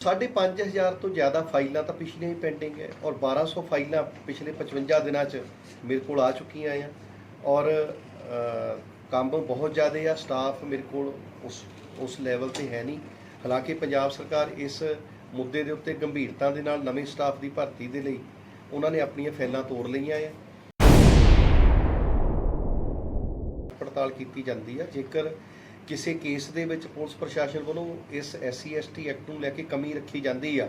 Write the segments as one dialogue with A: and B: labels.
A: ਸਾਢੇ ਪੰਜ ਹਜ਼ਾਰ ਤੋਂ ਜ਼ਿਆਦਾ ਫਾਈਲਾਂ ਤਾਂ ਪਿਛਲੀਆਂ ਹੀ ਪੈਂਡਿੰਗ ਹੈ ਔਰ 1200 ਫਾਈਲਾਂ ਪਿਛਲੇ 55 ਦਿਨਾਂ 'ਚ ਮੇਰੇ ਕੋਲ ਆ ਚੁੱਕੀਆਂ ਆ ਔਰ ਕੰਮ ਬਹੁਤ ਜ਼ਿਆਦਾ ਆ ਸਟਾਫ ਮੇਰੇ ਕੋਲ ਉਸ ਉਸ ਲੈਵਲ ਤੇ ਹੈ ਨਹੀਂ। ਹਾਲਾਂਕਿ ਪੰਜਾਬ ਸਰਕਾਰ ਇਸ ਮੁੱਦੇ ਦੇ ਉੱਤੇ ਗੰਭੀਰਤਾ ਦੇ ਨਾਲ ਨਵੇਂ ਸਟਾਫ ਦੀ ਭਰਤੀ ਦੇ ਲਈ ਉਹਨਾਂ ਨੇ ਆਪਣੀਆਂ ਫਾਈਲਾਂ ਤੋੜ ਲਈਆਂ ਆ। ਪੜਤਾਲ ਕੀਤੀ ਜਾਂਦੀ ਆ। ਜੇਕਰ ਕਿਸੇ ਕੇਸ ਦੇ ਵਿੱਚ ਪੁਲਿਸ ਪ੍ਰਸ਼ਾਸਨ ਵੱਲੋਂ ਇਸ ਐਸਸੀ ਐਸਟੀ ਐਕਟ ਨੂੰ ਲੈ ਕੇ ਕਮੀ ਰੱਖੀ ਜਾਂਦੀ ਆ।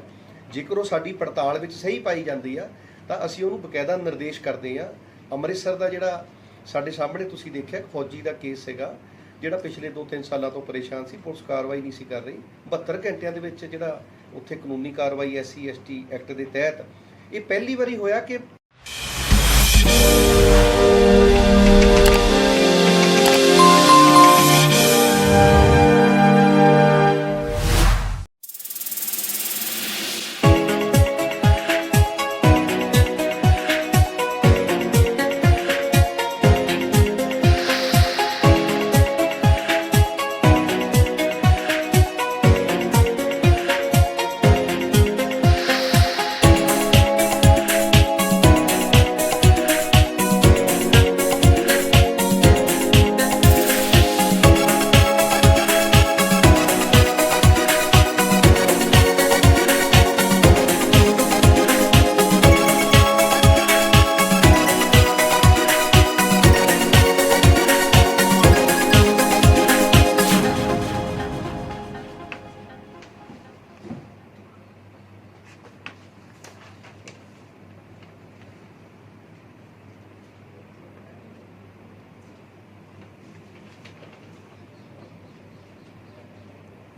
A: ਜੇਕਰ ਉਹ ਸਾਡੀ ਪੜਤਾਲ ਵਿੱਚ ਸਹੀ ਪਾਈ ਜਾਂਦੀ ਆ, ਤਾਂ ਅਸੀਂ ਉਹਨੂੰ ਬਕਾਇਦਾ ਨਿਰਦੇਸ਼ ਕਰਦੇ ਆ। ਅੰਮ੍ਰਿਤਸਰ ਦਾ ਜਿਹੜਾ ਸਾਡੇ ਸਾਹਮਣੇ ਤੁਸੀਂ ਦੇਖਿਆ ਇੱਕ ਫੌਜੀ ਦਾ ਕੇਸ ਸੀਗਾ, ਜਿਹੜਾ ਪਿਛਲੇ 2-3 ਸਾਲਾਂ ਤੋਂ ਪਰੇਸ਼ਾਨ ਸੀ, ਪੁਲਿਸ ਕਾਰਵਾਈ ਨਹੀਂ ਸੀ ਕਰ ਰਹੀ। 72 ਘੰਟਿਆਂ ਦੇ ਵਿੱਚ ਜਿਹੜਾ ਉੱਥੇ ਕਾਨੂੰਨੀ ਕਾਰਵਾਈ ਐਸਸੀ ਐਸਟੀ ਐਕਟ ਦੇ ਤਹਿਤ, ਇਹ ਪਹਿਲੀ ਵਾਰੀ ਹੋਇਆ ਕਿ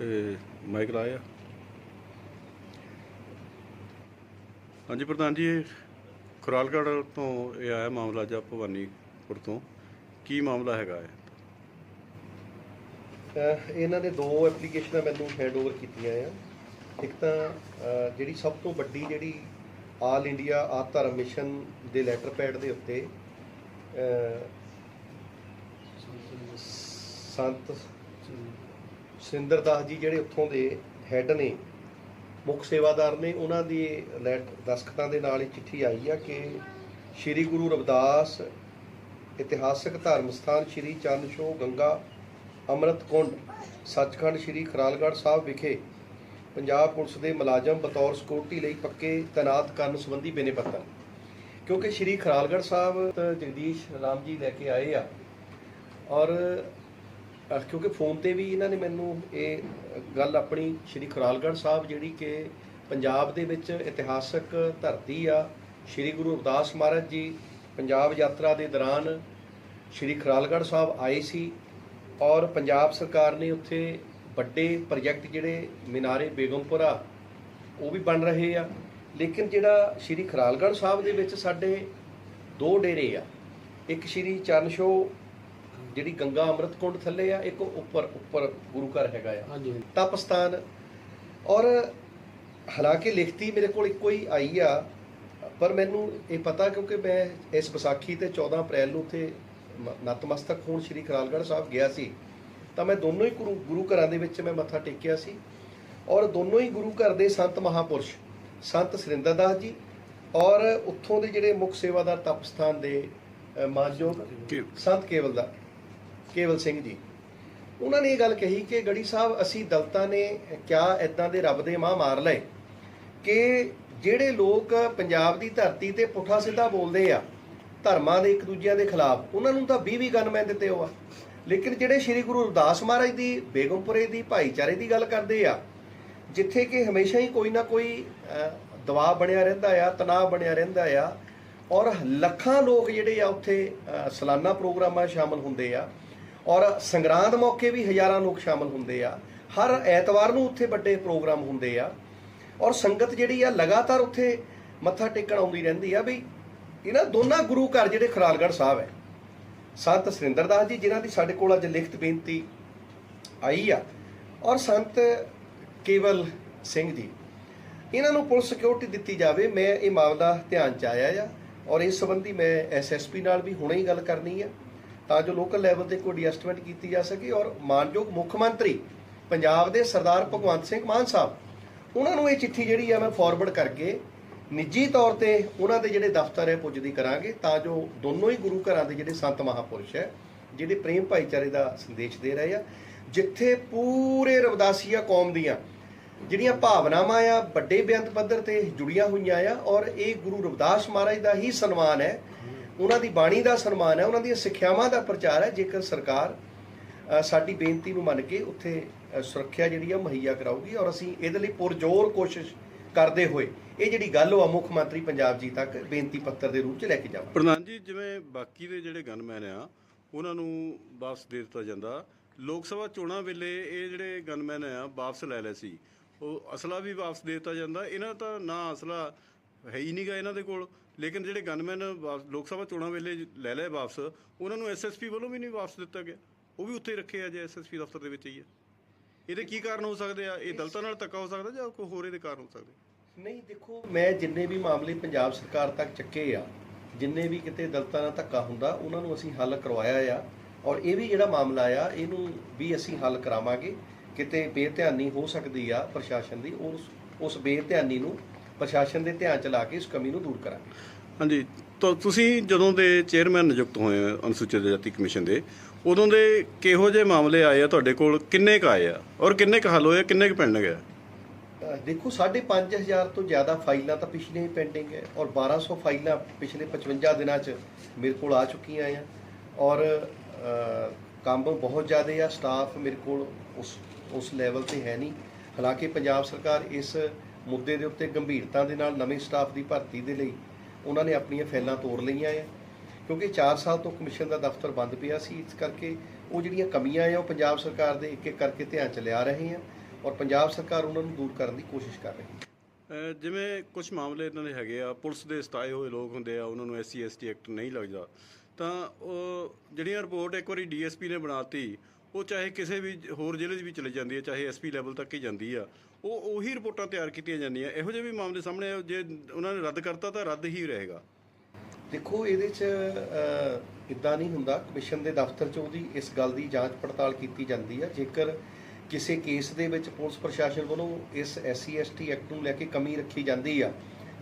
B: ਇਹ ਮਾਈਕ ਲਾਇਆ। ਹਾਂਜੀ ਪ੍ਰਧਾਨ ਜੀ ਇਹ ਤੋਂ ਇਹ ਆਇਆ ਮਾਮਲਾ ਜਾਂ ਭਵਾਨੀਪੁਰ ਤੋਂ। ਕੀ ਮਾਮਲਾ ਹੈਗਾ ਹੈ
A: ਇਹਨਾਂ ਨੇ ਦੋ ਐਪਲੀਕੇਸ਼ਨਾਂ ਮੈਨੂੰ ਹੈਂਡਓਵਰ ਕੀਤੀਆਂ ਆ। ਇੱਕ ਤਾਂ ਜਿਹੜੀ ਸਭ ਤੋਂ ਵੱਡੀ ਜਿਹੜੀ ਆਲ ਇੰਡੀਆ ਆਪ ਧਰਮ ਮਿਸ਼ਨ ਦੇ ਲੈਟਰ ਪੈਡ ਦੇ ਉੱਤੇ ਸੰਤ ਸਿੰਦਰ ਦਾਸ ਜੀ ਜਿਹੜੇ ਉੱਥੋਂ ਦੇ ਹੈੱਡ ਨੇ, ਮੁੱਖ ਸੇਵਾਦਾਰ ਨੇ, ਉਹਨਾਂ ਦੀ ਲੈਟ ਦਸਖਤਾਂ ਦੇ ਨਾਲ ਇਹ ਚਿੱਠੀ ਆਈ ਆ ਕਿ ਸ੍ਰੀ ਗੁਰੂ ਰਵਿਦਾਸ ਇਤਿਹਾਸਕ ਧਰਮ ਸਥਾਨ ਸ੍ਰੀ ਚੰਨਸ਼ੋ ਗੰਗਾ ਅੰਮ੍ਰਿਤ ਕੁੰਡ, ਸੱਚਖੰਡ ਸ੍ਰੀ ਖਰਾਲਗੜ੍ਹ ਸਾਹਿਬ ਵਿਖੇ ਪੰਜਾਬ ਪੁਲਿਸ ਦੇ ਮੁਲਾਜ਼ਮ ਬਤੌਰ ਸਿਕਿਉਰਿਟੀ ਲਈ ਪੱਕੇ ਤੈਨਾਤ ਕਰਨ ਸੰਬੰਧੀ ਬੇਨੇ ਪੱਤਰ। ਕਿਉਂਕਿ ਸ੍ਰੀ ਖਰਾਲਗੜ੍ਹ ਸਾਹਿਬ ਜਗਦੀਸ਼ ਰਾਮ ਜੀ ਲੈ ਕੇ ਆਏ ਆ ਔਰ ਕਿਉਂਕਿ ਫੋਨ ਤੇ ਵੀ ਇਹਨਾਂ ਨੇ ਮੈਨੂੰ ਇਹ ਗੱਲ ਆਪਣੀ ਸ੍ਰੀ ਖਰਾਲਗੜ੍ਹ ਸਾਹਿਬ ਜਿਹੜੀ ਕਿ ਪੰਜਾਬ ਦੇ ਵਿੱਚ ਇਤਿਹਾਸਕ ਧਰਤੀ ਆ, ਸ੍ਰੀ ਗੁਰੂ ਅਰਦਾਸ ਮਹਾਰਾਜ ਜੀ ਪੰਜਾਬ ਯਾਤਰਾ ਦੇ ਦੌਰਾਨ ਸ੍ਰੀ ਖਰਾਲਗੜ੍ਹ ਸਾਹਿਬ ਆਏ ਸੀ ਔਰ ਪੰਜਾਬ ਸਰਕਾਰ ਨੇ ਉੱਥੇ ਵੱਡੇ ਪ੍ਰੋਜੈਕਟ ਜਿਹੜੇ ਮੀਨਾਰੇ ਬੇਗਮਪੁਰਾ ਉਹ ਵੀ ਬਣ ਰਹੇ ਆ। ਲੇਕਿਨ ਜਿਹੜਾ ਸ੍ਰੀ ਖਰਾਲਗੜ੍ਹ ਸਾਹਿਬ ਦੇ ਵਿੱਚ ਸਾਡੇ ਦੋ ਡੇਰੇ ਆ, ਇੱਕ ਸ੍ਰੀ ਚਰਨਸ਼ੋ ਜਿਹੜੀ ਗੰਗਾ ਅੰਮ੍ਰਿਤ ਕੁੰਡ ਥੱਲੇ ਆ ਇੱਕ ਉੱਪਰ ਉੱਪਰ ਗੁਰੂ ਘਰ ਹੈਗਾ ਆ।
C: ਹਾਂਜੀ
A: ਤਪਸਤਾਨ ਔਰ ਹਾਲਾਂਕਿ ਲਿਖਤੀ ਮੇਰੇ ਕੋਲ ਇੱਕੋ ਹੀ ਆਈ ਆ ਪਰ ਮੈਨੂੰ ਇਹ ਪਤਾ ਕਿਉਂਕਿ ਮੈਂ ਇਸ ਵਿਸਾਖੀ ਤੇ 14 ਅਪ੍ਰੈਲ ਨੂੰ ਉੱਥੇ ਨਤਮਸਤਕ ਹੋਣ ਸ੍ਰੀ ਖਰਾਲਗੜ੍ਹ ਸਾਹਿਬ ਗਿਆ ਸੀ। ਤਾਂ ਮੈਂ ਦੋਨੋਂ ਹੀ ਗੁਰੂ ਗੁਰੂ ਘਰਾਂ ਦੇ ਵਿੱਚ ਮੈਂ ਮੱਥਾ ਟੇਕਿਆ ਸੀ। ਔਰ ਦੋਨੋਂ ਹੀ ਗੁਰੂ ਘਰ ਦੇ ਸੰਤ ਮਹਾਪੁਰਸ਼ ਸੰਤ ਸਰਿੰਦਰ ਦਾਸ ਜੀ ਔਰ ਉੱਥੋਂ ਦੇ ਜਿਹੜੇ ਮੁੱਖ ਸੇਵਾਦਾਰ ਤਪਸਥਾਨ ਦੇ ਮਾਨਯੋਗ ਸੰਤ ਕੇਵਲ ਦਾ। ਕੇਵਲ ਸਿੰਘ ਜੀ। ਉਹਨਾਂ ਨੇ ਇਹ ਗੱਲ ਕਹੀ ਕਿ ਗੜੀ ਸਾਹਿਬ ਅਸੀਂ ਦਲਤਾਂ ਨੇ ਕਿਆ ਇਦਾਂ ਦੇ ਰੱਬ ਦੇ ਮਾਂ ਮਾਰ ਲਏ ਕਿ ਜਿਹੜੇ ਲੋਕ ਪੰਜਾਬ ਦੀ ਧਰਤੀ ਤੇ ਪੁੱਠਾ ਸਿੱਧਾ ਬੋਲਦੇ ਆ ਧਰਮਾਂ ਦੇ ਇੱਕ ਦੂਜਿਆਂ ਦੇ ਖਿਲਾਫ ਉਹਨਾਂ ਨੂੰ ਤਾਂ 20 20 ਗਨਮੈਨ ਦਿੱਤੇ ਹੋ ਆ। ਲੇਕਿਨ ਜਿਹੜੇ ਸ੍ਰੀ ਗੁਰੂ ਰਵਿਦਾਸ ਮਹਾਰਾਜ ਦੀ ਬੇਗਮਪੁਰੇ ਦੀ ਭਾਈਚਾਰੇ ਦੀ ਗੱਲ ਕਰਦੇ ਆ ਜਿੱਥੇ ਕਿ ਹਮੇਸ਼ਾ ਹੀ ਕੋਈ ਨਾ ਕੋਈ ਦਬਾਅ ਬਣਿਆ ਰਹਿੰਦਾ ਆ ਤਣਾਅ ਬਣਿਆ ਰਹਿੰਦਾ ਆ ਔਰ ਲੱਖਾਂ ਲੋਕ ਜਿਹੜੇ ਆ ਉੱਥੇ ਅਹ, ਸਾਲਾਨਾ ਪ੍ਰੋਗਰਾਮਾਂ 'ਚ ਸ਼ਾਮਲ ਹੁੰਦੇ ਆ। ਔਰ ਸੰਗਰਾਂਦ ਮੌਕੇ ਵੀ ਹਜ਼ਾਰਾਂ ਲੋਕ ਸ਼ਾਮਲ ਹੁੰਦੇ ਆ। ਹਰ ਐਤਵਾਰ ਨੂੰ ਉੱਥੇ ਵੱਡੇ ਪ੍ਰੋਗਰਾਮ ਹੁੰਦੇ ਆ। ਔਰ ਸੰਗਤ ਜਿਹੜੀ ਆ, ਲਗਾਤਾਰ ਉੱਥੇ ਮੱਥਾ ਟੇਕਣ ਆਉਂਦੀ ਰਹਿੰਦੀ ਆ ਵੀ ਇਹਨਾਂ ਦੋਨਾਂ ਗੁਰੂ ਘਰ ਜਿਹੜੇ ਖਰਾਲਗੜ੍ਹ ਸਾਹਿਬ ਹੈ। ਸੰਤ ਸਰਿੰਦਰ ਦਾਸ ਜੀ, ਜਿਨ੍ਹਾਂ ਦੀ ਸਾਡੇ ਕੋਲ ਅੱਜ ਲਿਖਤ ਬੇਨਤੀ ਆਈ ਆ। ਔਰ ਸੰਤ ਕੇਵਲ ਸਿੰਘ ਜੀ, ਇਹਨਾਂ ਨੂੰ ਪੁਲਿਸ ਸਿਕਿਉਰਿਟੀ ਦਿੱਤੀ ਜਾਵੇ। ਮੈਂ ਇਹ ਮਾਮਲਾ ਧਿਆਨ ਚ ਆਇਆ ਆ। ਔਰ ਇਸ ਸੰਬੰਧੀ ਮੈਂ ਐਸਐਸਪੀ ਨਾਲ ਵੀ ਹੁਣੇ ਹੀ ਗੱਲ ਕਰਨੀ ਆ। ਤਾਂ ਜੋ ਲੋਕਲ ਲੈਵਲ ਤੇ ਕੋਈ ਐਡਜਸਟਮੈਂਟ ਕੀਤੀ ਜਾ ਸਕੇ ਔਰ ਮਾਨਯੋਗ ਮੁੱਖ ਮੰਤਰੀ ਪੰਜਾਬ ਦੇ ਸਰਦਾਰ ਭਗਵੰਤ ਸਿੰਘ ਮਾਨ ਸਾਹਿਬ, ਉਹਨਾਂ ਨੂੰ ਇਹ ਚਿੱਠੀ ਜਿਹੜੀ ਆ ਮੈਂ ਫਾਰਵਰਡ ਕਰਕੇ ਨਿੱਜੀ ਤੌਰ ਤੇ ਉਹਨਾਂ ਦੇ ਜਿਹੜੇ ਦਫ਼ਤਰ ਹੈ ਪੁੱਜਦੀ ਕਰਾਂਗੇ ਤਾਂ ਜੋ ਦੋਨੋਂ ਹੀ ਗੁਰੂ ਘਰਾਂ ਦੇ ਜਿਹੜੇ ਸੰਤ ਮਹਾਪੁਰਸ਼ ਹੈ ਜਿਹੜੇ ਪ੍ਰੇਮ ਭਾਈਚਾਰੇ ਦਾ ਸੰਦੇਸ਼ ਦੇ ਰਹੇ ਆ, ਜਿੱਥੇ ਪੂਰੇ ਰਵਦਾਸੀਆ ਕੌਮ ਦੀਆਂ ਜਿਹੜੀਆਂ ਭਾਵਨਾਵਾਂ ਆ, ਵੱਡੇ ਬੇਅੰਤ ਪੱਧਰ ਤੇ ਜੁੜੀਆਂ ਹੋਈਆਂ ਆ ਔਰ ਇਹ ਗੁਰੂ ਰਵਿਦਾਸ ਮਹਾਰਾਜ ਦਾ ਹੀ ਸਨਮਾਨ ਹੈ ਉਹਨਾਂ ਦੀ ਬਾਣੀ ਦਾ ਸਨਮਾਨ ਹੈ, ਉਹਨਾਂ ਦੀਆਂ ਸਿੱਖਿਆਵਾਂ ਦਾ ਪ੍ਰਚਾਰ ਹੈ। ਜੇਕਰ ਸਰਕਾਰ ਸਾਡੀ ਬੇਨਤੀ ਨੂੰ ਮੰਨ ਕੇ ਉੱਥੇ ਸੁਰੱਖਿਆ ਜਿਹੜੀ ਆ ਮੁਹੱਈਆ ਕਰਾਊਗੀ ਔਰ ਅਸੀਂ ਇਹਦੇ ਲਈ ਪੁਰਜ਼ੋਰ ਕੋਸ਼ਿਸ਼ ਕਰਦੇ ਹੋਏ ਇਹ ਜਿਹੜੀ ਗੱਲ ਉਹ ਆ, ਮੁੱਖ ਮੰਤਰੀ ਪੰਜਾਬ ਜੀ ਤੱਕ ਬੇਨਤੀ ਪੱਤਰ ਦੇ ਰੂਪ ਚ ਲੈ ਕੇ ਜਾਵਾਂਗੇ।
B: ਪ੍ਰਧਾਨ ਜੀ, ਜਿਵੇਂ ਬਾਕੀ ਦੇ ਜਿਹੜੇ ਗਨਮੈਨ ਆ, ਉਹਨਾਂ ਨੂੰ ਵਾਪਸ ਦੇ ਦਿੱਤਾ ਜਾਂਦਾ। ਲੋਕ ਸਭਾ ਚੋਣਾਂ ਵੇਲੇ ਇਹ ਜਿਹੜੇ ਗਨਮੈਨ ਆ, ਵਾਪਸ ਲੈ ਲਏ ਸੀ। ਉਹ ਅਸਲਾ ਵੀ ਵਾਪਸ ਦੇ ਦਿੱਤਾ ਜਾਂਦਾ। ਇਹਨਾਂ ਤਾਂ ਨਾ ਅਸਲਾ ਹੈ ਹੀ ਨਹੀਂਗਾ ਇਹਨਾਂ ਦੇ ਕੋਲ। ਲੇਕਿਨ ਜਿਹੜੇ ਗਨਮੈਨ ਲੋਕ ਸਭਾ ਚੋਣਾਂ ਵੇਲੇ ਲੈ ਲਏ ਵਾਪਸ ਉਹਨਾਂ ਨੂੰ ਐਸਐਸਪੀ ਵੱਲੋਂ ਵੀ ਨਹੀਂ ਵਾਪਸ ਦਿੱਤਾ ਗਿਆ। ਉਹ ਵੀ ਉੱਥੇ ਹੀ ਰੱਖੇ ਆ ਜੇ ਐਸਐਸਪੀ ਦਫ਼ਤਰ ਦੇ ਵਿੱਚ ਹੀ ਆ। ਇਹਦੇ ਕੀ ਕਾਰਨ ਹੋ ਸਕਦੇ ਆ? ਇਹ ਦਲਤਾਂ ਨਾਲ ਧੱਕਾ ਹੋ ਸਕਦਾ ਜਾਂ ਕੋਈ ਹੋਰ ਇਹਦੇ ਕਾਰਨ ਹੋ ਸਕਦੇ?
A: ਨਹੀਂ ਦੇਖੋ ਮੈਂ ਜਿੰਨੇ ਵੀ ਮਾਮਲੇ ਪੰਜਾਬ ਸਰਕਾਰ ਤੱਕ ਚੱਕੇ ਆ ਜਿੰਨੇ ਵੀ ਕਿਤੇ ਦਲਤਾਂ ਨਾਲ ਧੱਕਾ ਹੁੰਦਾ ਉਹਨਾਂ ਨੂੰ ਅਸੀਂ ਹੱਲ ਕਰਵਾਇਆ ਆ। ਔਰ ਇਹ ਵੀ ਜਿਹੜਾ ਮਾਮਲਾ ਆ ਇਹਨੂੰ ਵੀ ਅਸੀਂ ਹੱਲ ਕਰਾਵਾਂਗੇ। ਕਿਤੇ ਬੇਧਿਆਨੀ ਹੋ ਸਕਦੀ ਆ ਪ੍ਰਸ਼ਾਸਨ ਦੀ ਉਸ ਉਸ ਬੇਧਿਆਨੀ ਨੂੰ ਪ੍ਰਸ਼ਾਸਨ ਦੇ ਧਿਆਨ ਚ ਲਾ ਕੇ ਇਸ ਕਮੀ ਨੂੰ ਦੂਰ ਕਰਾਂਗੇ।
B: ਹਾਂਜੀ ਤਾਂ ਤੁਸੀਂ ਜਦੋਂ ਦੇ ਚੇਅਰਮੈਨ ਨਿਯੁਕਤ ਹੋਏ ਅਨੁਸੂਚਿਤ ਜਾਤੀ ਕਮਿਸ਼ਨ ਦੇ ਉਦੋਂ ਦੇ ਕਿਹੋ ਜਿਹੇ ਮਾਮਲੇ ਆਏ ਆ ਤੁਹਾਡੇ ਕੋਲ? ਕਿੰਨੇ ਕ ਆਏ ਆ? ਔਰ ਕਿੰਨੇ ਕ ਹੱਲ ਹੋਏ ਕਿੰਨੇ ਕ ਪੈਂਡਿੰਗ ਆ?
A: ਦੇਖੋ 5500 ਤੋਂ ਜ਼ਿਆਦਾ ਫਾਈਲਾਂ ਤਾਂ ਪਿਛਲੇ ਹੀ ਪੈਂਡਿੰਗ ਹੈ ਔਰ 1200 ਫਾਈਲਾਂ ਪਿਛਲੇ 55 ਦਿਨਾਂ 'ਚ ਮੇਰੇ ਕੋਲ ਆ ਚੁੱਕੀਆਂ ਆ। ਔਰ ਕੰਮ ਬਹੁਤ ਜ਼ਿਆਦਾ ਆ ਸਟਾਫ ਮੇਰੇ ਕੋਲ ਉਸ ਉਸ ਲੈਵਲ ਤੇ ਹੈ ਨਹੀਂ। ਹਾਲਾਂਕਿ ਪੰਜਾਬ ਸਰਕਾਰ ਇਸ ਮੁੱਦੇ ਦੇ ਉੱਤੇ ਗੰਭੀਰਤਾ ਦੇ ਨਾਲ ਨਵੇਂ ਸਟਾਫ ਦੀ ਭਰਤੀ ਦੇ ਲਈ ਉਹਨਾਂ ਨੇ ਆਪਣੀਆਂ ਫੈਲਾਂ ਤੋੜ ਲਈਆਂ ਆ। ਕਿਉਂਕਿ 4 ਸਾਲ ਤੋਂ ਕਮਿਸ਼ਨ ਦਾ ਦਫ਼ਤਰ ਬੰਦ ਪਿਆ ਸੀ, ਇਸ ਕਰਕੇ ਉਹ ਜਿਹੜੀਆਂ ਕਮੀਆਂ ਆ, ਉਹ ਪੰਜਾਬ ਸਰਕਾਰ ਦੇ ਇੱਕ ਇੱਕ ਕਰਕੇ ਧਿਆਨ ਚ ਲਿਆ ਰਹੇ ਆ ਔਰ ਪੰਜਾਬ ਸਰਕਾਰ ਉਹਨਾਂ ਨੂੰ ਦੂਰ ਕਰਨ ਦੀ ਕੋਸ਼ਿਸ਼ ਕਰ ਰਹੀ ਹੈ।
B: ਜਿਵੇਂ ਕੁਝ ਮਾਮਲੇ ਇਹਨਾਂ ਦੇ ਹੈਗੇ ਆ, ਪੁਲਿਸ ਦੇ ਸਤਾਏ ਹੋਏ ਲੋਕ ਹੁੰਦੇ ਆ, ਉਹਨਾਂ ਨੂੰ ਐਸਸੀ ਐਸਟੀ ਐਕਟ ਨਹੀਂ ਲੱਗਦਾ। ਤਾਂ ਉਹ ਜਿਹੜੀਆਂ ਰਿਪੋਰਟ ਇੱਕ ਵਾਰੀ ਡੀਐਸਪੀ ਨੇ ਬਣਾਤੀ ਉਹ ਚਾਹੇ ਕਿਸੇ ਵੀ ਹੋਰ ਜ਼ਿਲ੍ਹੇ 'ਚ ਵੀ ਚਲੇ ਜਾਂਦੀ ਹੈ ਚਾਹੇ ਐਸਪੀ ਲੈਵਲ ਤੱਕ ਹੀ ਜਾਂਦੀ ਆ ਉਹ ਉਹੀ ਰਿਪੋਰਟਾਂ ਤਿਆਰ ਕੀਤੀਆਂ ਜਾਂਦੀਆਂ। ਇਹੋ ਜਿਹੇ ਵੀ ਮਾਮਲੇ ਸਾਹਮਣੇ ਆਏ, ਜੇ ਉਹਨਾਂ ਨੇ ਰੱਦ ਕਰਤਾ ਤਾਂ ਰੱਦ ਹੀ ਰਹੇਗਾ।
A: ਦੇਖੋ ਇਹਦੇ 'ਚ ਇੱਦਾਂ ਨਹੀਂ ਹੁੰਦਾ। ਕਮਿਸ਼ਨ ਦੇ ਦਫ਼ਤਰ 'ਚ ਉਹਦੀ ਇਸ ਗੱਲ ਦੀ ਜਾਂਚ ਪੜਤਾਲ ਕੀਤੀ ਜਾਂਦੀ ਹੈ ਜੇਕਰ ਕਿਸੇ ਕੇਸ ਦੇ ਵਿੱਚ ਪੁਲਿਸ ਪ੍ਰਸ਼ਾਸਨ ਵੱਲੋਂ ਇਸ ਐਸਸੀ ਐਸਟੀ ਐਕਟ ਨੂੰ ਲੈ ਕੇ ਕਮੀ ਰੱਖੀ ਜਾਂਦੀ ਆ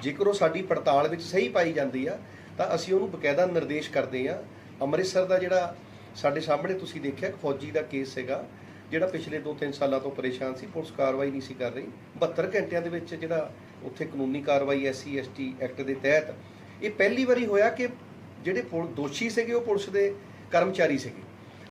A: ਜੇਕਰ ਉਹ ਸਾਡੀ ਪੜਤਾਲ ਵਿੱਚ ਸਹੀ ਪਾਈ ਜਾਂਦੀ ਆ ਤਾਂ ਅਸੀਂ ਉਹਨੂੰ ਬਕਾਇਦਾ ਨਿਰਦੇਸ਼ ਕਰਦੇ ਆ। ਅੰਮ੍ਰਿਤਸਰ ਦਾ ਜਿਹੜਾ ਸਾਡੇ ਸਾਹਮਣੇ ਤੁਸੀਂ ਦੇਖਿਆ ਇੱਕ ਫੌਜੀ ਦਾ ਕੇਸ ਸੀਗਾ ਜਿਹੜਾ ਪਿਛਲੇ 2-3 ਸਾਲਾਂ ਤੋਂ ਪਰੇਸ਼ਾਨ ਸੀ, ਪੁਲਿਸ ਕਾਰਵਾਈ ਨਹੀਂ ਸੀ ਕਰ ਰਹੀ। 72 ਘੰਟਿਆਂ ਦੇ ਵਿੱਚ ਜਿਹੜਾ ਉੱਥੇ ਕਾਨੂੰਨੀ ਕਾਰਵਾਈ ਐਸਸੀ ਐਸਟੀ ਐਕਟ ਦੇ ਤਹਿਤ, ਇਹ ਪਹਿਲੀ ਵਾਰੀ ਹੋਇਆ ਕਿ ਜਿਹੜੇ ਪੁਲ ਦੋਸ਼ੀ ਸੀਗੇ ਉਹ ਪੁਲਿਸ ਦੇ ਕਰਮਚਾਰੀ ਸੀਗੇ।